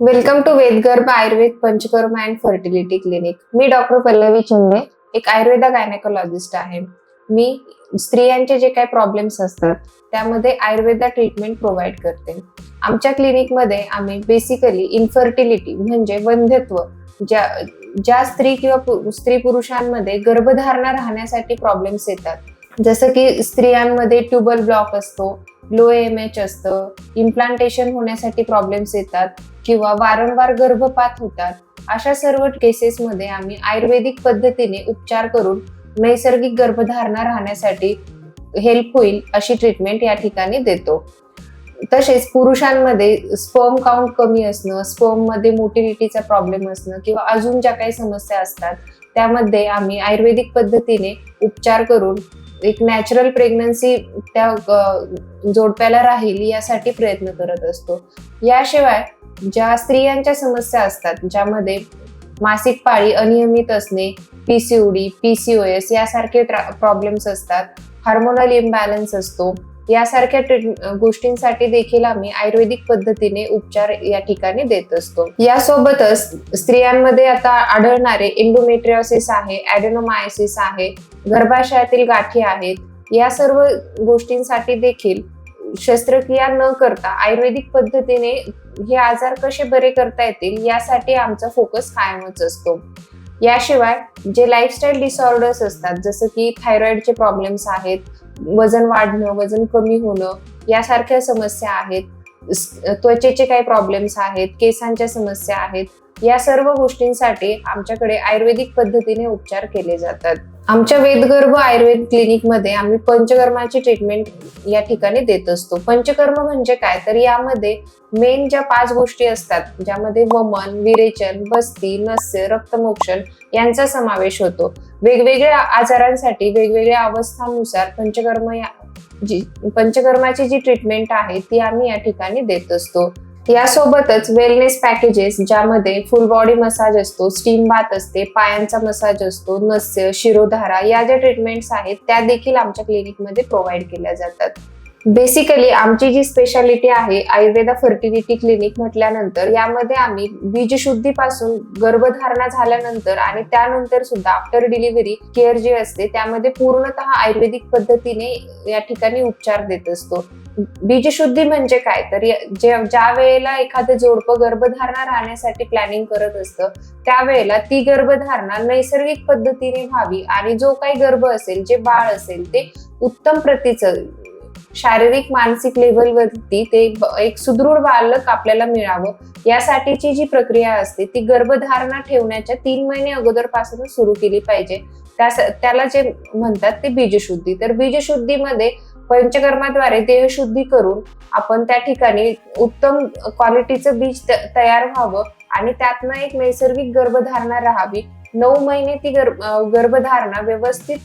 Welcome to Vedagarbha Ayurveda Panchakarma and fertility clinic me doctor Pallavi Chinde एक Ayurveda gynaecologist आहे. मी स्त्रियांचे जे काही प्रॉब्लेम्स असतात त्यामध्ये आयुर्वेदा ट्रीटमेंट प्रोव्हाइड करते. आमच्या क्लिनिकमध्ये आम्ही बेसिकली इन्फर्टिलिटी म्हणजे वंध्यत्व ज्या ज्या स्त्री किंवा स्त्री पुरुषांमध्ये गर्भधारणा राहण्यासाठी प्रॉब्लेम्स येतात. जसं की स्त्रियांमध्ये ट्युबल ब्लॉक असतो लो एम एच असतं इम्प्लांटेशन होण्यासाठी प्रॉब्लेम्स येतात किंवा वारंवार गर्भपात होतात अशा सर्व केसेसमध्ये आम्ही आयुर्वेदिक पद्धतीने उपचार करून नैसर्गिक गर्भधारणा राहण्यासाठी हेल्प होईल अशी ट्रीटमेंट या ठिकाणी देतो. तसेच पुरुषांमध्ये स्पर्म काउंट कमी असणं स्पर्ममध्ये मोटिलिटीचा प्रॉब्लेम असणं किंवा अजून ज्या काही समस्या असतात त्यामध्ये आम्ही आयुर्वेदिक पद्धतीने उपचार करून एक नॅचरल प्रेग्नन्सी त्या जोडप्याला राहील यासाठी प्रयत्न करत असतो. याशिवाय ज्या स्त्रियांच्या समस्या असतात ज्यामध्ये मासिक पाळी अनियमित असणे पीसीओडी पीसीओएस यासारखे प्रॉब्लेम्स असतात हार्मोनल इम्बॅलन्स असतो यासारख्या ट्रीट गोष्टींसाठी देखील आम्ही आयुर्वेदिक पद्धतीने उपचार या ठिकाणी देत असतो. यासोबतच स्त्रियांमध्ये आता आढळणारे इंडोमेट्रिओसिस आहे ॲडेनोमायसिस आहे गर्भाशयातील गाठी आहेत या सर्व गोष्टींसाठी देखील शस्त्रक्रिया न करता आयुर्वेदिक पद्धतीने हे आजार कसे बरे करता येतील यासाठी आमचा फोकस कायमच असतो. याशिवाय जे लाईफस्टाईल डिसऑर्डर्स असतात जसं की थायरॉईडचे प्रॉब्लेम्स आहेत वजन वाढणं वजन कमी होणं यासारख्या समस्या आहेत. त्वचेचे काही प्रॉब्लेम्स आहेत केसांच्या समस्या आहेत. या सर्व गोष्टींसाठी आमच्याकडे आयुर्वेदिक पद्धतीने उपचार केले जातात. आमच्या वेदगर्भ आयुर्वेद क्लिनिकमध्ये आम्ही पंचकर्माची ट्रीटमेंट या ठिकाणी देत असतो. पंचकर्म म्हणजे काय? तर यामध्ये मेन ज्या पाच गोष्टी असतात ज्यामध्ये वमन विरेचन बस्ती नस्य रक्तमोक्षण यांचा समावेश होतो. वेगवेगळ्या आजारांसाठी वेगवेगळ्या अवस्थांनुसार पंचकर्म या जी पंचकर्माची जी ट्रीटमेंट आहे ती आम्ही या ठिकाणी देत असतो. यासोबतच वेलनेस पॅकेजेस ज्यामध्ये फुल बॉडी मसाज असतो स्टीम बाथ असते पायांचा मसाज असतो नस्य शिरोधारा या ज्या ट्रीटमेंट्स आहेत त्या देखील आमच्या क्लिनिकमध्ये प्रोव्हाइड केल्या जातात. बेसिकली आमची जी स्पेशालिटी आहे आयुर्वेदा फर्टिलिटी क्लिनिक म्हटल्यानंतर यामध्ये आम्ही बीजशुद्धीपासून गर्भधारणा झाल्यानंतर आणि त्यानंतर सुद्धा आफ्टर डिलिव्हरी केअर जे असते त्यामध्ये पूर्णतः आयुर्वेदिक पद्धतीने या ठिकाणी उपचार देत असतो. बीजशुद्धी म्हणजे काय? तर ज्या वेळेला एखादं जोडपं गर्भधारणा राहण्यासाठी प्लॅनिंग करत असतं त्यावेळेला ती गर्भधारणा नैसर्गिक पद्धतीने व्हावी आणि जो काही गर्भ असेल जे बाळ असेल ते उत्तम प्रतीचं शारीरिक मानसिक लेवलवरती ते एक सुदृढ बालक आपल्याला मिळावं यासाठीची जी प्रक्रिया असते ती गर्भधारणा ठेवण्याच्या तीन महिने अगोदरपासून सुरू केली पाहिजे. त्याला जे म्हणतात ते बीजशुद्धी. तर बीजशुद्धीमध्ये पंचकर्माद्वारे देहशुद्धी करून आपण त्या ठिकाणी उत्तम क्वालिटीचं बीज तयार व्हावं आणि त्यातनं एक नैसर्गिक गर्भधारणा राहावी. नऊ महिने ती गर्भ गर्भधारणा व्यवस्थित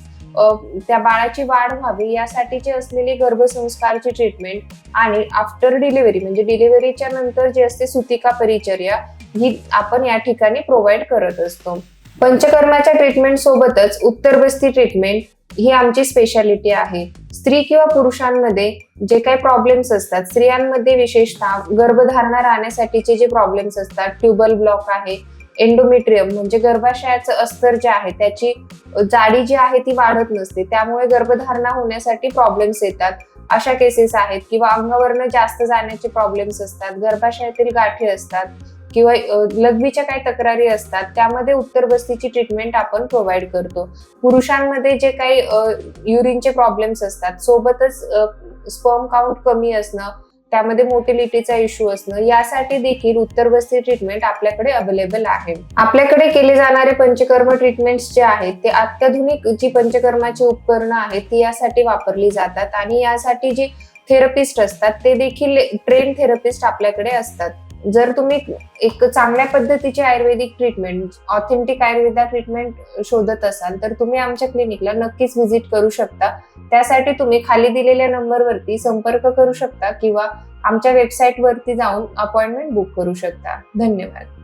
त्या बाळाची वाढ व्हावी यासाठीची असलेले गर्भसंस्कारची ट्रीटमेंट आणि आफ्टर डिलिव्हरी म्हणजे डिलिव्हरीच्या नंतर जे असते सुतिका परिचर्या ही आपण या ठिकाणी प्रोव्हाइड करत असतो. पंचकर्माच्या ट्रीटमेंट सोबतच उत्तर बस्ती ट्रीटमेंट ही आमची स्पेशालिटी आहे. स्त्री किंवा पुरुषांमध्ये जे काही प्रॉब्लेम्स असतात स्त्रियांमध्ये विशेषतः गर्भधारणा राहण्यासाठीचे जे प्रॉब्लेम्स असतात ट्युबल ब्लॉक आहे एंडोमेट्रियम म्हणजे गर्भाशयाचं अस्तर जे आहे त्याची जाडी जी आहे ती वाढत नसते. त्यामुळे गर्भधारणा होण्यासाठी प्रॉब्लेम्स येतात. अशा केसेस आहेत किंवा अंगावरनं जास्त जाण्याचे प्रॉब्लेम्स असतात गर्भाशयातील गाठी असतात किंवा लघवीच्या काही तक्रारी असतात त्यामध्ये उत्तर बस्तीची ट्रीटमेंट आपण प्रोव्हाइड करतो. पुरुषांमध्ये जे काही युरिनचे प्रॉब्लेम्स असतात सोबतच स्पर्म काउंट कमी असणं त्यामध्ये मोटिलिटीचा इश्यू असणं यासाठी देखील उत्तर बस्ती ट्रीटमेंट आपल्याकडे अवेलेबल आहे. आपल्याकडे केले जाणारे पंचकर्म ट्रीटमेंट्स जे आहेत ते अत्याधुनिक जी पंचकर्माची उपकरणं आहेत ती यासाठी वापरली जातात. आणि यासाठी जी थेरपिस्ट असतात ते देखील ट्रेन थेरपिस्ट आपल्याकडे असतात. जर तुम्ही एक चांगल्या पद्धतीची ayurvedic treatment authentic Ayurveda treatment शोधत असाल तर तुम्ही आमच्या क्लिनिकला नक्कीच व्हिजिट करू शकता. त्यासाठी तुम्ही खाली दिलेल्या नंबरवरती संपर्क करू शकता किंवा आमच्या वेबसाईटवरती जाऊन अपॉइंटमेंट बुक करू शकता. धन्यवाद.